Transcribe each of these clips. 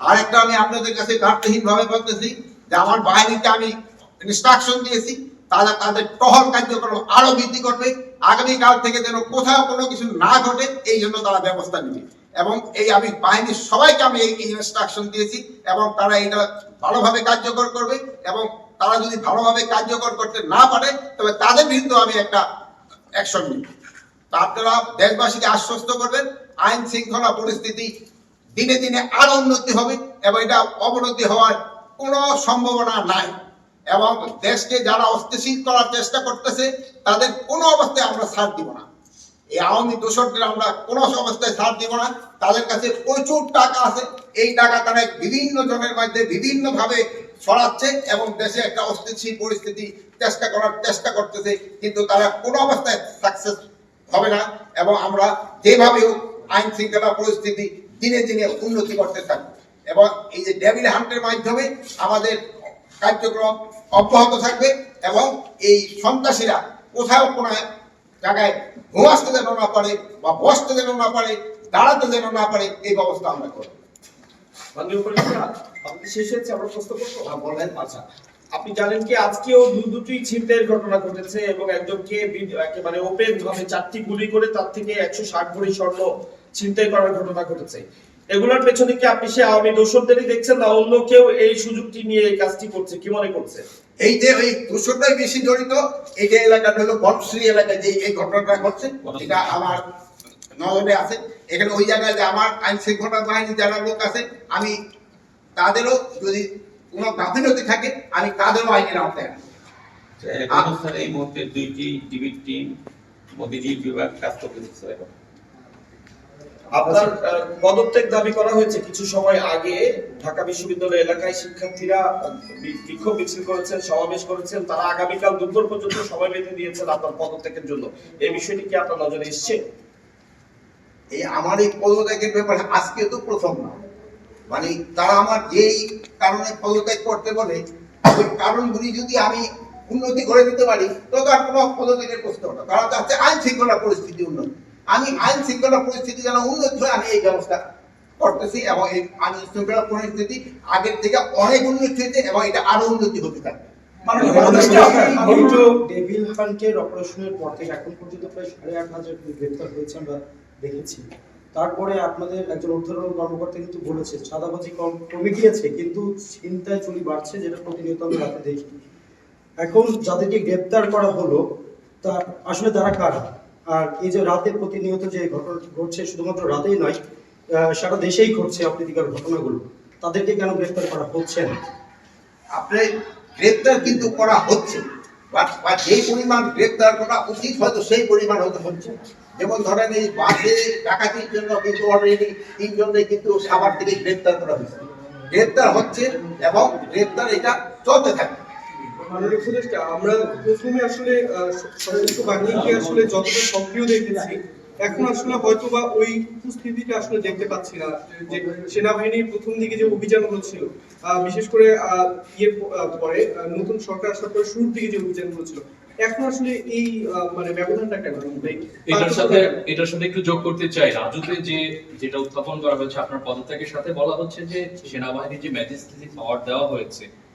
আরেকটা আমি আপনাদের কাছে ভাবে বলতেছি যে আমার বাহিনীকে আমি ইনস্ট্রাকশন দিয়েছি, তারা তাদের টহল কার্যক্রম আরও বৃদ্ধি করবে, আগামীকাল থেকে যেন কোথাও কোনো কিছু না ঘটে, এই জন্য তারা ব্যবস্থা নেবে। এবং এই আমি বাহিনীর সবাইকে আমি এই ইনস্ট্রাকশন দিয়েছি এবং তারা এটা ভালোভাবে কার্যকর করবে এবং তারা যদি ভালোভাবে কার্যকর করতে না পারে, তবে তাদের বিরুদ্ধে আমি একটা অ্যাকশন নিই তা আপনারা দেশবাসীকে আশ্বস্ত করবেন, আইন শৃঙ্খলা পরিস্থিতি দিনে দিনে আরও উন্নতি হবে এবং এটা অবনতি হওয়ার কোনো সম্ভাবনা নাই। এবং দেশকে যারা অস্থিতিশীল করার চেষ্টা করতেছে, তাদের কোনো অবস্থায় আমরা ছাড় দিব না। এই আওয়ামী দোষকদের আমরা কোনো অবস্থায় ছাড় দিব না। তাদের কাছে প্রচুর টাকা আছে। এই টাকা তারা বিভিন্ন জনের মধ্যে বিভিন্ন ভাবে ছড়াচ্ছে এবং দেশে একটা অস্থিতিশীল পরিস্থিতি চেষ্টা করার চেষ্টা করতেছে, কিন্তু তারা কোনো অবস্থায় সাকসেস হবে না। এবং আমরা যেভাবে হোক আইন শৃঙ্খলা পরিস্থিতি দিনে দিনে উন্নতি করতে থাকবে এবং এই যে ডেভিল হান্টের মাধ্যমে আমাদের কার্যক্রম অব্যাহত থাকবে এবং এই সন্ত্রাসীরা কোথাও কোনো জায়গায় ঘুমাসতে যেন না পারে বা বসতে যেন না পারে দাঁড়াতে যেন না পারে এই ব্যবস্থা আমরা করব। শেষ হয়েছে আমরা প্রশ্ন করব? হ্যাঁ, বলেন। আচ্ছা। আপনি জানেন কি আজকেও দু দুটি ছিনতাইয়ের ঘটনা ঘটেছে এবং একজনকে একেবারে ওপেন ভাবে চারটি গুলি করে তার থেকে একশো ষাট ভরি স্বর্ণ ছিনতাই করার ঘটনা ঘটেছে। এগুলোর পেছনে কি আপনি সে আওয়ামী দোষরদেরই দেখছেন না অন্য কেউ এই সুযোগটি নিয়ে এই কাজটি করছে? কি মনে করছে? এই যে ওই দুশোটাই বেশি জড়িত এই যে এলাকাটা হলো বনশ্রী এলাকায় যে এই ঘটনাটা ঘটছে এটা আমার নজরে আছে। এখানে ওই জায়গায় যে আমার আইন শৃঙ্খলা বাহিনী যারা লোক আছে আমি তাদেরও যদি কোনো গাফিলতি থাকে আমি তাদেরও আইনের আওতায়। এখন স্যার এই মুহূর্তে দুইটি টিভির টিম মোদিজি বিভাগ কাজ করতে আপনার পদত্যাগ দাবি করা হয়েছে কিছু সময় আগে ঢাকা বিশ্ববিদ্যালয় এলাকায় শিক্ষার্থীরা বিক্ষোভ মিছিল করেছেন, সমাবেশ করেছেন, তারা আগামীকাল দুপুর পর্যন্ত সময় বেঁধে দিয়েছেন আপনার পদত্যাগের জন্য। এই বিষয়টি কি আপনার নজরে এসছে? এই আমার এই পদত্যাগের ব্যাপারে আজকে তো প্রথম না। মানে তারা আমার যেই কারণে পদত্যাগ করতে বলে ওই কারণগুলি যদি আমি উন্নতি করে দিতে পারি তো তার কোনো পদত্যাগের প্রশ্ন না। তারা চাচ্ছে আইন শৃঙ্খলা পরিস্থিতি উন্নতি। আমি আইন শৃঙ্খলা পরিস্থিতি যেন উন্নতি হয় আমি এই ব্যবস্থা করতেছি এবং এই আইন শৃঙ্খলা পরিস্থিতি আগের থেকে অনেক উন্নতি হয়েছে এবং এটা আরও উন্নতি হতে থাকবে। কিন্তু ডেভিল হান্টের অপারেশনের পর থেকে এখন পর্যন্ত প্রায় সাড়ে আট হাজার গ্রেপ্তার হয়েছে আমরা দেখেছি। তারপরে আপনাদের একজন ঊর্ধ্বতন কর্মকর্তা কিন্তু বলেছে চাঁদাবাজি কম কমে গিয়েছে কিন্তু চিন্তায় চুরি বাড়ছে যেটা প্রতিনিয়ত আমি রাতে দেখি। এখন যাদেরকে গ্রেপ্তার করা হলো তা আসলে তারা কারা? আর এই যে রাতে প্রতিনিয়ত যে ঘটনা ঘটছে, শুধুমাত্র রাতেই নয় সারা দেশেই ঘটছে অপ্রীতিকর ঘটনাগুলো। তাদেরকে কেন গ্রেফতার করা হচ্ছে না? আপনি গ্রেফতার কিন্তু করা হচ্ছে বা- যেই পরিমাণ গ্রেপ্তার করা উচিত, হয়তো সেই পরিমাণ হয়তো হচ্ছে। যেমন ধরেন এই বাসে ডাকাতির জন্য কিন্তু অলরেডি তিনজনকে কিন্তু সাভার থেকে গ্রেফতার করা হয়েছে। গ্রেফতার হচ্ছে এবং গ্রেপ্তার এটা চলতে থাকবে। মাননীয় উপদেষ্টা আমরা প্রথমে আসলে সশস্ত্র বাহিনীকে আসলে যতটা সক্রিয় দেখেছি এখন আসলে হয়তো বা ওই উপস্থিতিটা আসলে দেখতে পাচ্ছি না যে সেনাবাহিনীর প্রথম দিকে যে অভিযানগুলো ছিল বিশেষ করে ইয়ে পরে নতুন সরকার আসার পরে শুরুর দিকে যে অভিযানগুলো ছিল এখন আসলে এই মানে ব্যবধানটা কেন? এটার সাথে এটার সাথে একটু যোগ করতে চাই। রাজুতে যে যেটা উত্থাপন করা হয়েছে আপনার পদত্যাগের সাথে বলা হচ্ছে যে সেনাবাহিনীর যে ম্যাজিস্ট্রেসি পাওয়ার দেওয়া হয়েছে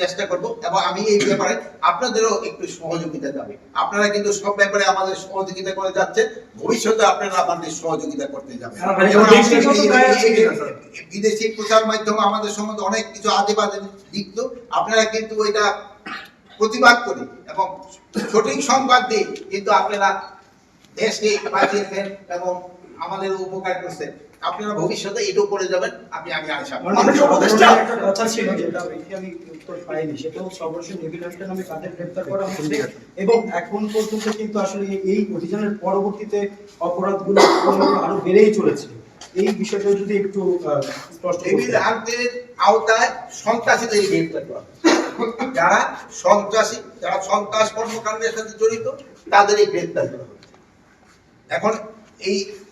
চেষ্টা করব এবং আমি এই ব্যাপারে আপনাদেরও একটু সহযোগিতা যাবে আপনারা কিন্তু সব ব্যাপারে আমাদের সহযোগিতা করে যাচ্ছেন। ভবিষ্যতে আপনারা আমাদের সহযোগিতা করতে যাবেন। এই- বিদেশি প্রচার মাধ্যম আমাদের সম্বন্ধে অনেক কিছু আজে বাজে লিখত আপনারা কিন্তু এটা প্রতিবাদ করে এবং সঠিক সংবাদ দিয়ে কিন্তু আপনারা দেশকে বাঁচিয়েছেন এবং আমাদের উপকার করছেন। আপনারা ভবিষ্যতে এটাও করে যাবেন আমি আমি আশা করি। মাননীয় উপদেষ্টা? কথা ছিল যেটা আমি উত্তর পাইনি সেটা হচ্ছে অবশ্যই নেভিল নামে কাদের গ্রেপ্তার করা হচ্ছে এবং এখন পর্যন্ত কিন্তু আসলে এই অভিযানের পরবর্তীতে অপরাধগুলো আরও বেড়েই চলেছে। এই বিষয়টা যদি একটু স্পষ্ট। টেবিল হান্টের আওতায় সন্ত্রাসীদের গ্রেপ্তার করা যারা সন্ত্রাসী যারা সন্ত্রাস কর্মকাণ্ডের সাথে জড়িত তাদেরই গ্রেপ্তার করা এখন এই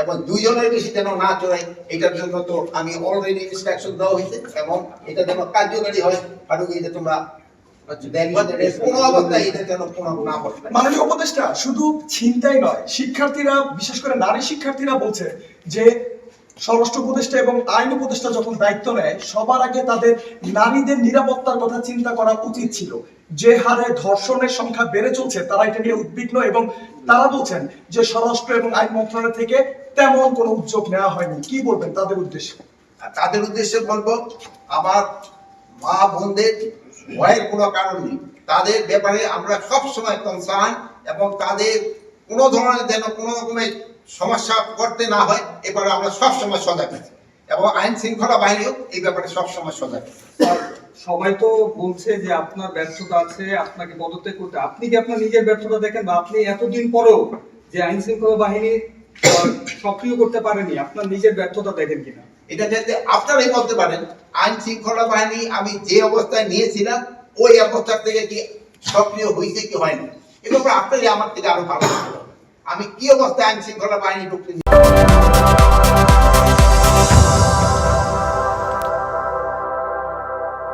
এবং দুইজনের বেশি যেন না চলে এটার জন্য তো আমি অলরেডি ইনস্ট্রাকশন দেওয়া হয়েছে এবং এটা যেন কার্যকারী হয় আর এটা তোমরা উপদেষ্টা শুধু চিন্তাই নয় শিক্ষার্থীরা বিশেষ করে নারী শিক্ষার্থীরা বলছে যে স্বরাষ্ট্র উপদেষ্টা এবং আইন উপদেষ্টা যখন দায়িত্ব নেয় সবার আগে তাদের নারীদের নিরাপত্তার কথা চিন্তা করা উচিত ছিল। যে হারে ধর্ষণের সংখ্যা বেড়ে চলছে, তারা এটা নিয়ে উদ্বিগ্ন এবং তারা বলছেন যে স্বরাষ্ট্র এবং আইন মন্ত্রণালয় থেকে তেমন কোনো উদ্যোগ নেওয়া হয়নি। কি বলবেন তাদের উদ্দেশ্যে? তাদের উদ্দেশ্যে বলব, আমার মা বোনদের ভয়ের কোনো কারণ নেই। তাদের ব্যাপারে আমরা সব সময় কনসার্ন এবং তাদের কোনো ধরনের যেন কোনো রকমের সমস্যা করতে না হয়, এবারে আমরা সব সময় সজাগ আছি। এবং আইন শৃঙ্খলা বাহিনীও এই ব্যাপারে সব সময় সজাগ। সবাই তো বলছে যে আপনার ব্যর্থতা আছে, আপনাকে পদত্যাগ করতে। আপনি কি আপনার নিজের ব্যর্থতা দেখেন বা আপনি এতদিন পরেও যে আইন শৃঙ্খলা বাহিনী সক্রিয় করতে পারেনি, আপনার নিজের ব্যর্থতা দেখেন কিনা? এটা যাতে আপনারাই বলতে পারেন আইন শৃঙ্খলা বাহিনী আমি যে অবস্থায় নিয়েছিলাম, ওই অবস্থা থেকে কি সক্রিয় হয়েছে কি হয়নি? এ ব্যাপারে আপনারই আমার থেকে আরও ভালো আমি কি অবস্থায় আইন শৃঙ্খলা বাহিনী ঢুকতে